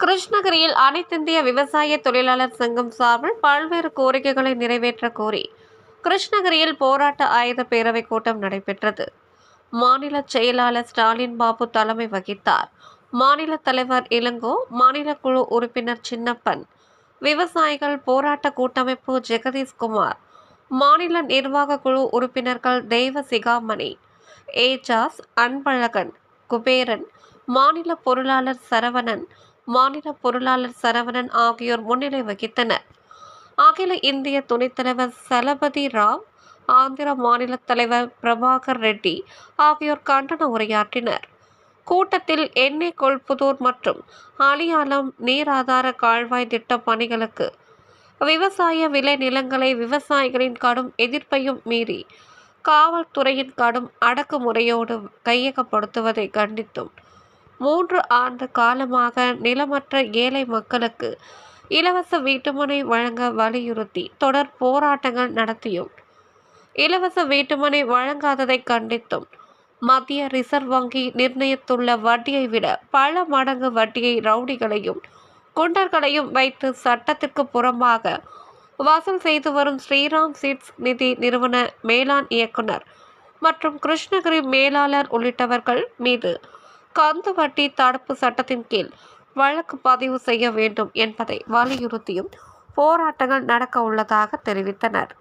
கிருஷ்ணகிரியில் அனைத்திந்திய விவசாய தொழிலாளர் சங்கம் சார்பில் பல்வேறு கோரிக்கைகளை நிறைவேற்ற கோரி கிருஷ்ணகிரியில் போராட்ட ஆயுத பேரவை கூட்டம் நடைபெற்றது. மாநில செயலாளர் ஸ்டாலின் பாபு தலைமை வகித்தார். மாநில தலைவர் இளங்கோ மாநில குழு உறுப்பினர் சின்னப்பன் விவசாயிகள் போராட்ட கூட்டமைப்பு ஜெகதீஷ்குமார் மாநில நிர்வாக குழு உறுப்பினர்கள் தெய்வ சிகாமணி ஏஜாஸ் அன்பழகன் குபேரன் மாநில பொருளாளர் சரவணன் மாநில பொருளாளர் சரவணன் ஆகியோர் முன்னிலை வகித்தனர். அகில இந்திய துணைத் தலைவர் சலபதி ராவ் ஆந்திர மாநில தலைவர் பிரபாகர் ரெட்டி ஆகியோர் கண்டன உரையாற்றினர். கூட்டத்தில் எண்ணெய் கொள்புதூர் மற்றும் அலியாலம் நீராதார கால்வாய் திட்ட பணிகளுக்கு விவசாய விளை நிலங்களை விவசாயிகளின் கடும் எதிர்ப்பையும் மீறி காவல்துறையின் கடும் அடக்குமுறையோடு கையகப்படுத்துவதை கண்டித்தும் மூன்று ஆண்டு காலமாக நிலமற்ற ஏழை மக்களுக்கு இலவச வீட்டுமனை வழங்க வலியுறுத்தி தொடர் போராட்டங்கள் நடத்தியும். இலவச வீட்டுமனை வழங்காததை கண்டித்தும் மத்திய ரிசர்வ் வங்கி நிர்ணயித்துள்ள வட்டியை விட பல மடங்கு வட்டியை ரவுடிகளையும் குண்டர்களையும் வைத்து சட்டத்திற்கு புறம்பாக வசூல் செய்து வரும் ஸ்ரீராம் சீட்ஸ் நிதி நிறுவன மேலாண் இயக்குனர் மற்றும் கிருஷ்ணகிரி மேலாளர் உள்ளிட்டவர்கள் மீது கந்து வட்டி தடுப்பு சட்டத்தின் கீழ் வழக்கு பதிவு செய்ய வேண்டும் என்பதை வலியுறுத்தியும் போராட்டங்கள் நடக்க உள்ளதாக தெரிவித்தனர்.